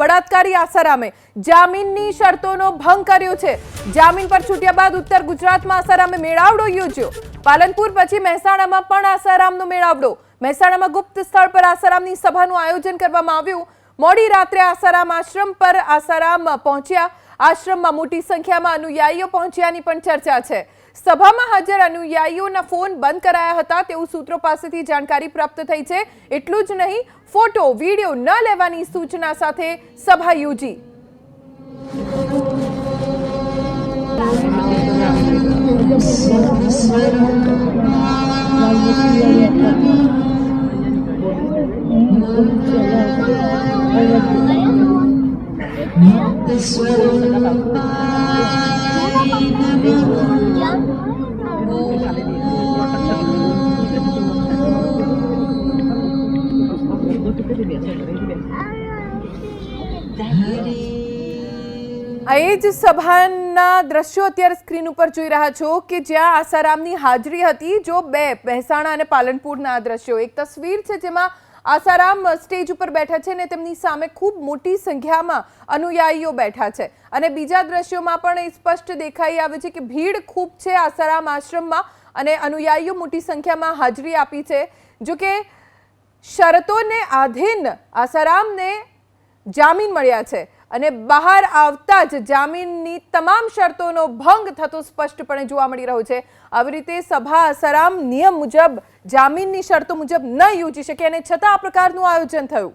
બળાત્કારી આસારામે જામીનની શરતોનો ભંગ કર્યો છે. જામીન પર છૂટ્યા બાદ ઉત્તર ગુજરાતમાં આસારામે મેળાવડો યોજ્યો. પાલનપુર પછી મહેસાણામાં પણ આસારામનો મેળાવડો. મહેસાણામાં ગુપ્ત સ્થળ પર આસારામની સભાનું આયોજન કરવામાં આવ્યું. મોડી રાત્રે આસારામ આશ્રમ પર આસારામ પહોંચ્યા. આશ્રમમાં મોટી સંખ્યામાં અનુયાયીઓ પહોંચ્યાની પણ ચર્ચા છે. સભામાં હાજર અનુયાયીઓના ફોન બંધ કરાયા હતા તેવું સૂત્રો પાસેથી જાણકારી પ્રાપ્ત થઈ છે. એટલું જ નહીં, ફોટો, વીડિયો ન લેવાની સૂચના સાથે સભા યોજી. આ એ જ સભાના દ્રશ્યો અત્યારે સ્ક્રીન ઉપર જોઈ રહ્યા છો કે જ્યાં આસારામની હાજરી હતી, જો બે મહેસાણા અને પાલનપુરના આ દ્રશ્યો. એક તસવીર છે જેમાં આસારામ સ્ટેજ ઉપર બેઠા છે અને તેમની સામે ખૂબ મોટી સંખ્યામાં અનુયાયીઓ બેઠા છે. અને બીજા દ્રશ્યોમાં પણ એ સ્પષ્ટ દેખાઈ આવે છે કે ભીડ ખૂબ છે આસારામ આશ્રમમાં અને અનુયાયીઓ મોટી સંખ્યામાં હાજરી આપી છે. જો કે શરતોને આધીન આસારામને જામીન મળ્યા છે. અને બહાર આવતા જ જામીનની તમામ શરતોનો ભંગ થતો સ્પષ્ટપણે જોવા મળી રહ્યો છે. આવી રીતે સભા અસરામ નિયમ મુજબ જામીનની શરતો મુજબ ન યોજી શકે અને છતાં આ પ્રકારનું આયોજન થયું.